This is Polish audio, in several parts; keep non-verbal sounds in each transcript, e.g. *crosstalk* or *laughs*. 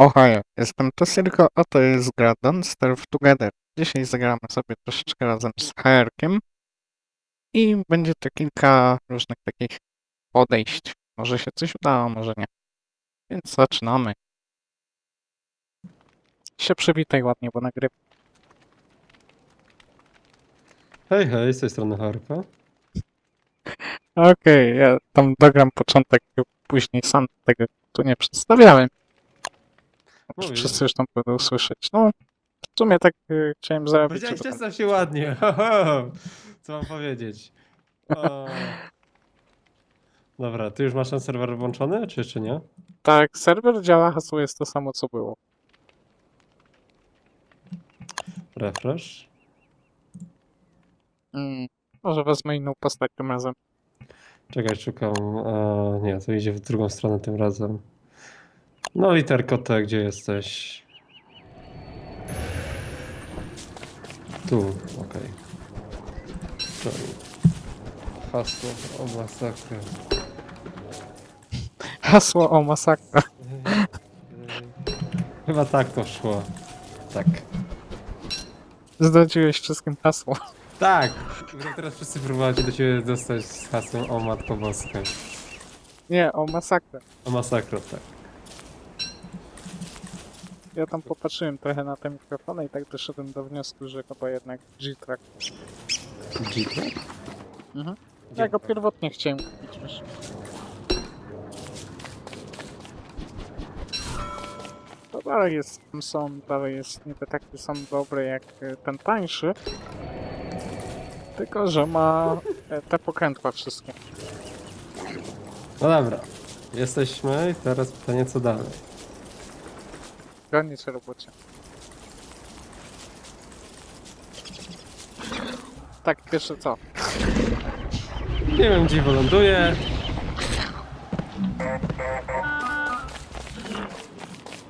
Ohio, jestem Tosirko, a to jest gra Don't Starve Together. Dzisiaj zagramy sobie troszeczkę razem z HR-kiem i będzie to kilka różnych takich podejść. Może się coś uda, a może nie. Więc zaczynamy. Się przywitaj ładnie, bo nagrywam. Hej, hej, z tej strony Harpa. Okej, ja tam dogram początek, później sam tego tu nie przedstawiałem. Mówię. Wszyscy już tam będą słyszeć. No, w sumie tak y, chciałem zrobić. Powiedziałeś, żeby tam- przedstaw się ładnie. *laughs* Ho, ho. Co mam powiedzieć? O. Dobra, ty już masz ten serwer włączony, czy jeszcze nie? Tak, serwer działa, hasło jest to samo co było. Refresh. Mm, może wezmę inną postać tym razem. Czekaj, szukam. A, nie, to idzie w drugą stronę tym razem. No literko T, gdzie jesteś? Tu, okej. Okay. Hasło o masakrę. Hasło o masakra. *laughs* Chyba tak to szło. Tak. Zdradziłeś wszystkim hasło. Tak! Teraz wszyscy próbujecie do ciebie dostać z hasłem o Matko Boska. Nie, o masakrę. O masakro, tak. Ja tam popatrzyłem trochę na te mikrofony i tak doszedłem do wniosku, że chyba jednak G-Track. G-Track? Mhm. Ja go pierwotnie chciałem kupić, wiesz. To dalej jest, są, dalej jest niby takie są dobre jak e, ten tańszy. Tylko, że ma e, te pokrętła wszystkie. No dobra. Jesteśmy i teraz pytanie co dalej. Granicy robocie. Tak, pierwsze co? Nie wiem gdzie wyląduję.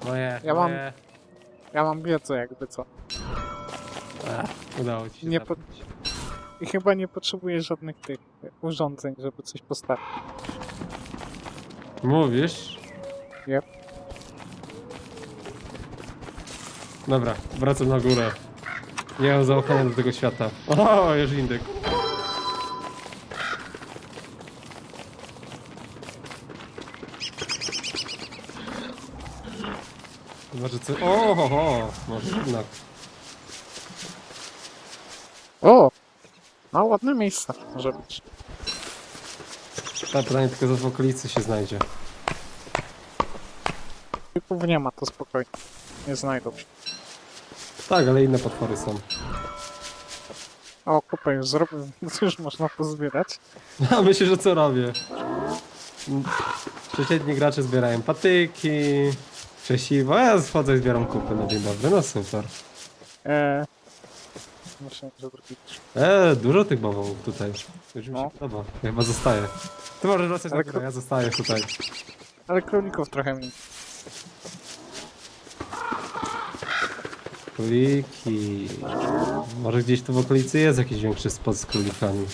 Moje, Ja mam- moje. Ja mam wiedzę jakby co. Udało ci się Nie po- zabić. I chyba nie potrzebuję żadnych tych urządzeń, żeby coś postawić. Mówisz? Dobra, wracam na górę. Nie mam zaufania do tego świata. O, już indyk. Może co... O, ho, ho. Może jednak. O! No ładne miejsce może być. Ta pytanie tylko w okolicy się znajdzie. Typów nie ma, to spokojnie. Nie znajdą się. Tak, ale inne potwory są. O, kupę już zrobię, więc już można pozbierać. *laughs* A myślę, że co robię? Przeciętni gracze zbierają patyki, krzesiwo, a ja schodzę i zbieram kupy na dzień dobry, no super. Eee, myślę, że drugi też. Eee, dużo tych bawołów tutaj. Już mi się No. podoba. Ja chyba zostaję. Ty możesz wracać na Ale górę, ja zostaję tutaj. Ale królików trochę mniej. Króliki. Może gdzieś tu w okolicy jest jakiś większy spot z królikami.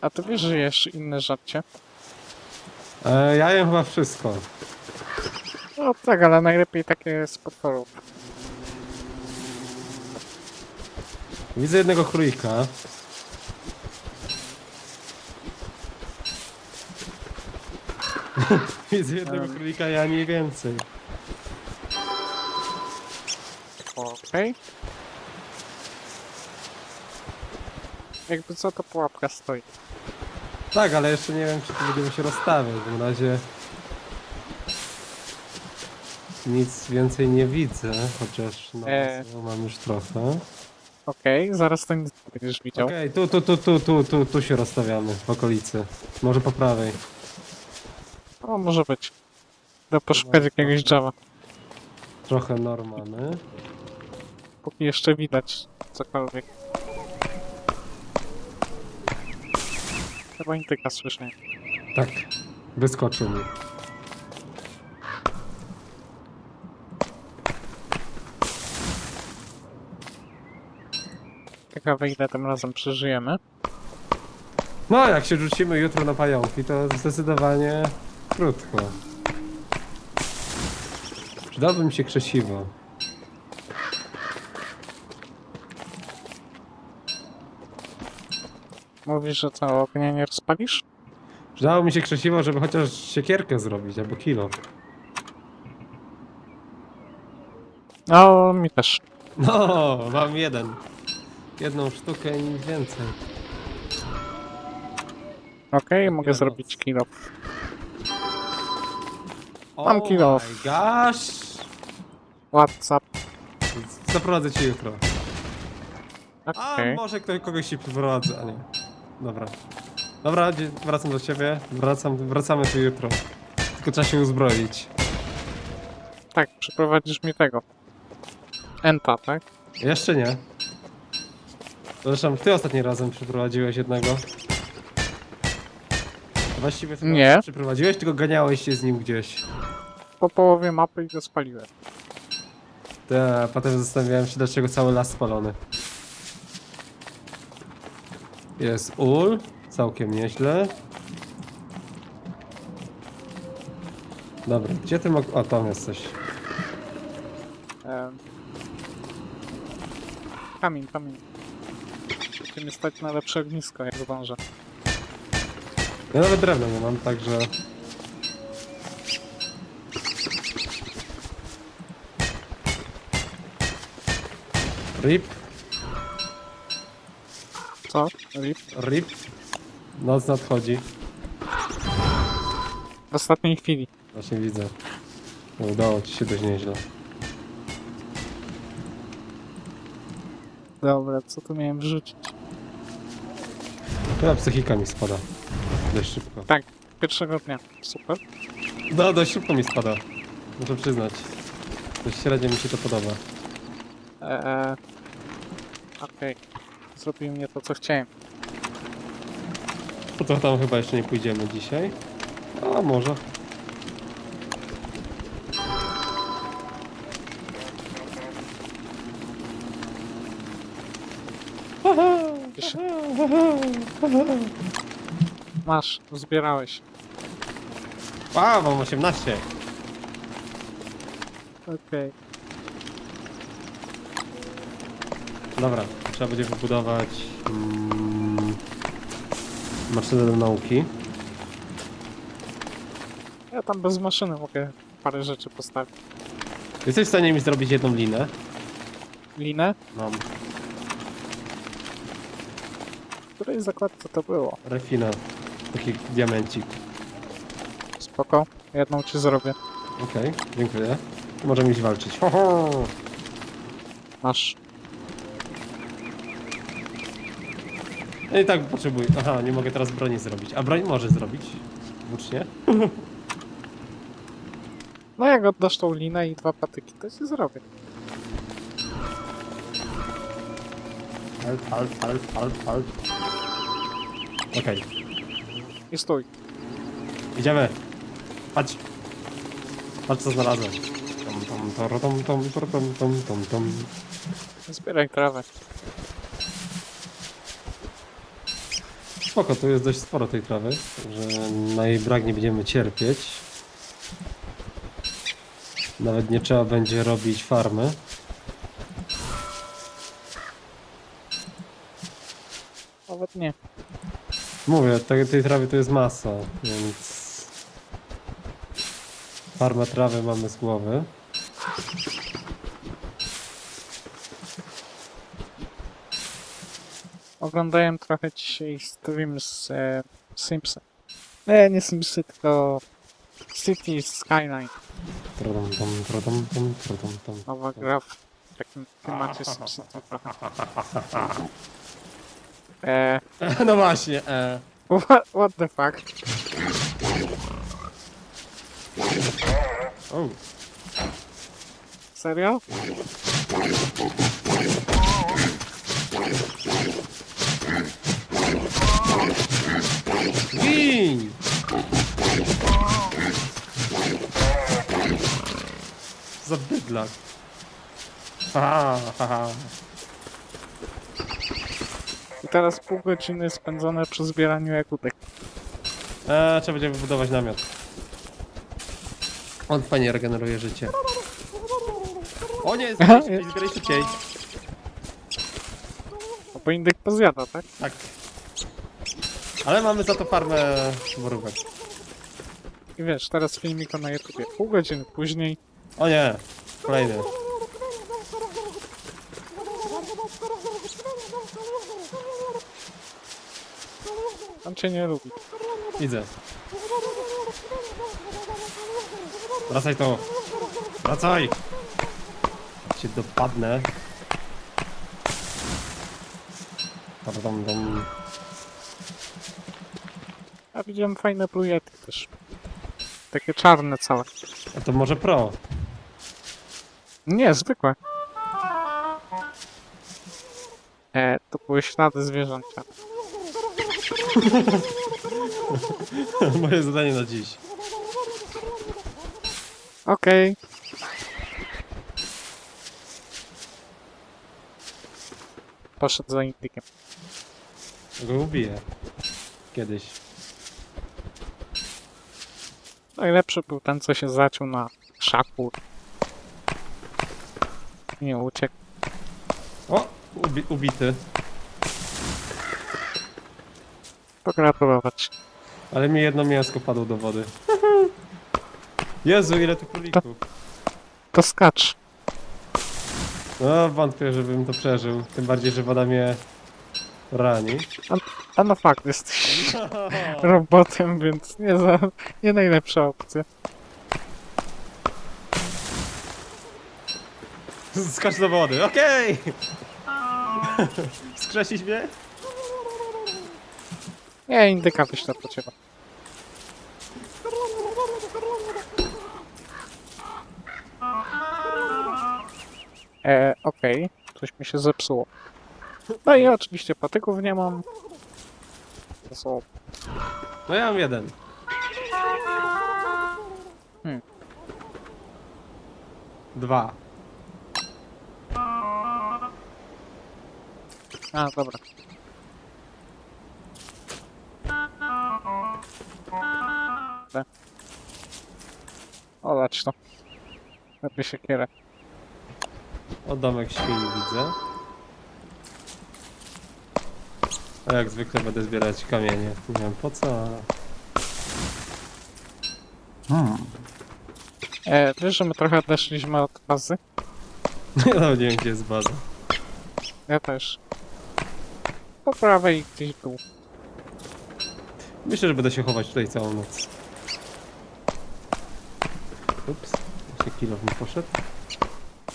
A ty wiesz, że jesz inne żarcie? Eee, ja jem chyba wszystko. No tak, ale najlepiej takie z potworów. Widzę jednego królika. *laughs* Widzę jednego królika, ja nie więcej. Okej. Jakby co, to pułapka stoi. Tak, ale jeszcze nie wiem, czy tu będziemy się rozstawiać. W razie nic więcej nie widzę, chociaż no, Eee. mam już trochę. Okej, zaraz to nic nie będziesz widział. Okej, tu, tu, tu, tu, tu, tu, tu się rozstawiamy, w okolicy. Może po prawej. O, może być. Idę poszukać jakiegoś drzewa, Trochę normany. Póki jeszcze widać cokolwiek. Chyba intyka słyszę. Tak, wyskoczył mi. Ciekawe ile tym razem przeżyjemy. No, jak się rzucimy jutro na pająki, to zdecydowanie krótko. Przydałoby mi się krzesiwo. Mówisz, że co, ognia nie rozpalisz? Przydało mi się krzesiwo, żeby chociaż siekierkę zrobić, albo kilo. No, mi też. No, mam jeden. Jedną sztukę i nic więcej. Okej, mogę zrobić kilo. Mam Oh kilo. my gosh! WhatsApp. Zaprowadzę cię jutro. A Okej. może ktoś kogoś się przyprowadzę, a nie. Dobra. Dobra, dzie- wracam do ciebie. Wracam, wracamy tu jutro. Tylko trzeba się uzbroić. Tak, przyprowadzisz mi tego. Enta, tak? Jeszcze nie. Zresztą ty ostatni razem przyprowadziłeś jednego. Właściwie Nie. przyprowadziłeś, tylko ganiałeś się z nim gdzieś. Po połowie mapy i go spaliłem. Te, potem zastanawiałem się, dlaczego cały las spalony. Jest ul, całkiem nieźle. Dobra, gdzie ty mog... O, tam jesteś. Em. Kamień, kamień. Będziemy stać na lepsze ognisko, jak zdążę. Ja nawet drewno nie mam, także... Rip? Rip? rip. Noc nadchodzi. W ostatniej chwili. Właśnie widzę. No, Udało ci się dość nieźle. Dobra, co tu miałem wrzucić? Chyba psychika mi spada. Dość szybko. Tak, pierwszego dnia. Super. No, dość szybko mi spada. Muszę przyznać. Dość średnio mi się to podoba. Eee, Okej. Zrobił mnie to, co chciałem. *laughs* Po to tam chyba jeszcze nie pójdziemy dzisiaj. A może. Gdzieś- *laughs* Masz, zbierałeś. A, mam 18. Okej. Dobra, trzeba będzie wybudować mm, maszynę do nauki. Ja tam bez maszyny mogę parę rzeczy postawić. Jesteś w stanie mi zrobić jedną linę? Linę? Mam W której zakładce to było? refina. Taki diamencik. Spoko. Jedną ci zrobię. Okej, dziękuję. Możemy iść walczyć. Ho, ho! Masz. No i tak potrzebuję. Aha, nie mogę teraz broni zrobić. A broń może zrobić. Włócznie? *laughs* No jak oddasz tą linę i dwa patyki, to ci zrobię. Halt, halt, halt, halt, halt. Okej, I stój. idziemy. Chodź. Patrz co znalazłem. Tom, tom, tom, tom, tor, tom, tom, tom, tom. Zbieraj trawę. Spoko, tu jest dość sporo tej trawy, że na jej brak nie będziemy cierpieć. Nawet nie trzeba będzie robić farmy. Nawet nie. Mówię, tej, tej trawy to jest masa, więc... Farmę trawy mamy z głowy. Oglądałem trochę dzisiaj stream z e, Simsy. Nie, nie Simsy, tylko City Skyline. Trodom, tom, trodom, tom, trodom, tom. Nowa gra w takim klimacie SimCity trochę. E, *laughs* No właśnie, e. what, what the fuck? O, Serio? Gin! Za bydlak. Ha, ha, ha. I teraz pół godziny spędzone przy zbieraniu jagódek. E, trzeba będzie wybudować namiot. On fajnie regeneruje życie. O nie, zbieraj szybciej. No bo indyk pozjada, tak? Tak. Ale mamy za to farmę borówek. I wiesz, teraz filmik na YouTubie. Pół godziny później. O nie, kolejny. On cię nie lubi. Widzę. Wracaj tu. Wracaj. Cię dopadnę. Dom, dom. A widziałem fajne plujety też. Takie czarne całe. A to może pro. Nie, zwykłe. E, to były ślady zwierzęcia. *laughs* Moje zadanie na dziś. Okej. Poszedł za indykiem. Go ubiję. Kiedyś. Najlepszy był ten, co się zaciął na szaku. Nie uciekł. O! Ubi ubity. Pogratulować. Ale mi jedno mięsko padło do wody. *laughs* Jezu, ile tu królików. To skacz. No, wątpię, żebym to przeżył. Tym bardziej, że woda mnie rani. A no fakt, jesteś *laughs* robotem, więc nie, za, nie najlepsza opcja. Skacz do wody, okej! *laughs* Skrzesić mnie? Nie, indyka wyślę po ciebie. E, okej. Coś mi się zepsuło. No i oczywiście patyków nie mam. To są... No ja mam jeden. Hmm. Dwa. A, dobra. Dobra. Olać to. Lepiej się kierę. O, domek świni widzę. A jak zwykle będę zbierać kamienie. Nie wiem po co, ale... E, wiesz, że my trochę odeszliśmy od bazy? Ja *laughs* nawet nie wiem gdzie jest baza. Ja też. Po prawej gdzieś był. Myślę, że będę się chować tutaj całą noc. Ups, jeszcze kilo mi poszedł.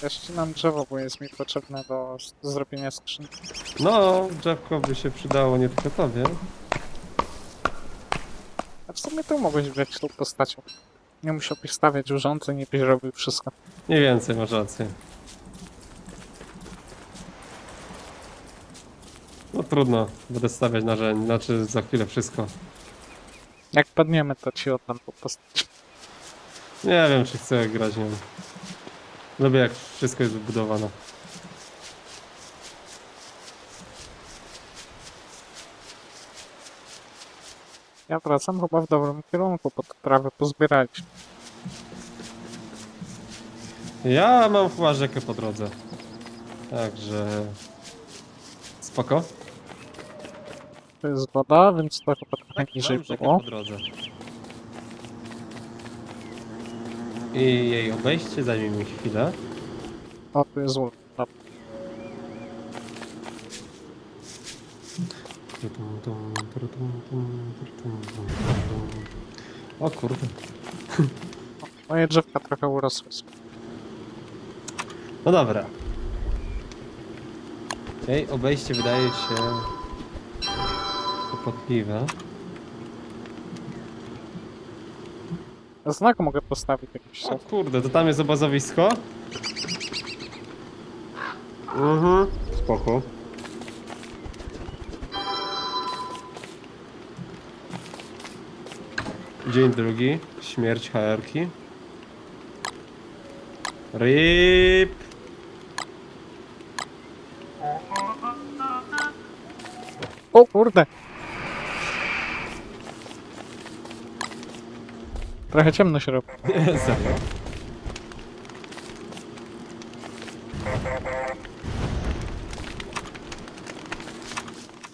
Ja ścinam drzewo, bo jest mi potrzebne do, zrobienia skrzynki. No, drzewko by się przydało nie tylko tobie. A w sumie to mogłeś być tą postacią. Nie musiałbyś stawiać urządzeń, nie byś robił wszystko. Mniej więcej masz rację. No trudno, będę stawiać narzędzie, znaczy za chwilę wszystko. Jak padniemy, to ci oddam tą postać. Nie wiem, czy chcę grać nią. Lubię jak wszystko jest wybudowane. Ja wracam chyba w dobrym kierunku, bo to prawie pozbieraliśmy. Ja mam chyba rzekę po drodze. Także... Spoko. To jest woda, więc to chyba trochę niżej mam rzekę było. po drodze. I jej obejście zajmie mi chwilę. O, tu jest. Dobra. O kurde. Moje drzewka trochę urosły. No dobra. Jej obejście wydaje się kłopotliwe. Znak mogę postawić jakiś O kurde, to tam jest obazowisko? Mhm. Spoko. Dzień drugi. Śmierć HR-ki. RIP. O kurde! Trochę ciemno się robi. Serio?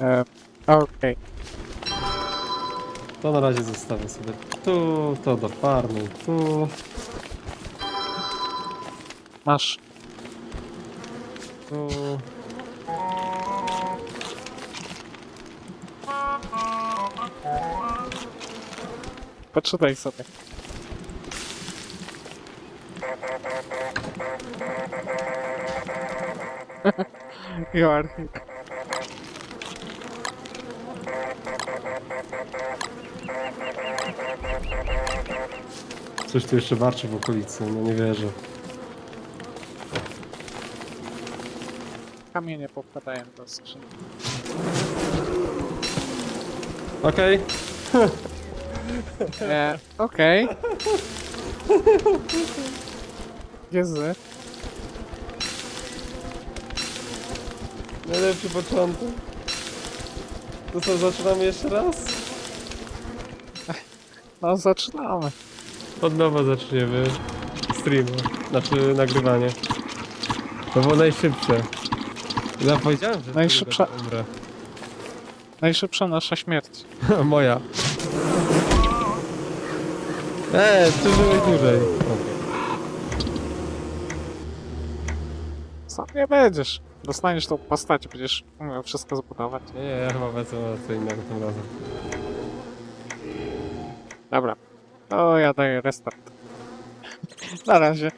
E, Okej. To na razie zostawię sobie tu, to do farmy, tu, Masz. tu. Poczytaj sobie. Joachim. Coś tu jeszcze warczy w okolicy, no nie wierzę. Kamienie popadają do skrzyni. Okej, E, Okej. *laughs* Jezu. Najlepszy początek. To co, zaczynamy jeszcze raz? No zaczynamy. Od nowa zaczniemy stream, znaczy nagrywanie. To było najszybsze. Ja powiedziałem, że Najszybsza- umrę. Najszybsza nasza śmierć. *laughs* Moja. Eee, ty żyłeś dłużej. Sam nie będziesz. Dostaniesz tą postać, będziesz umiał wszystko zbudować. Nie, nie, ja chyba wezmę co innego tym razem. Dobra. To ja daję restart. *laughs* Na razie.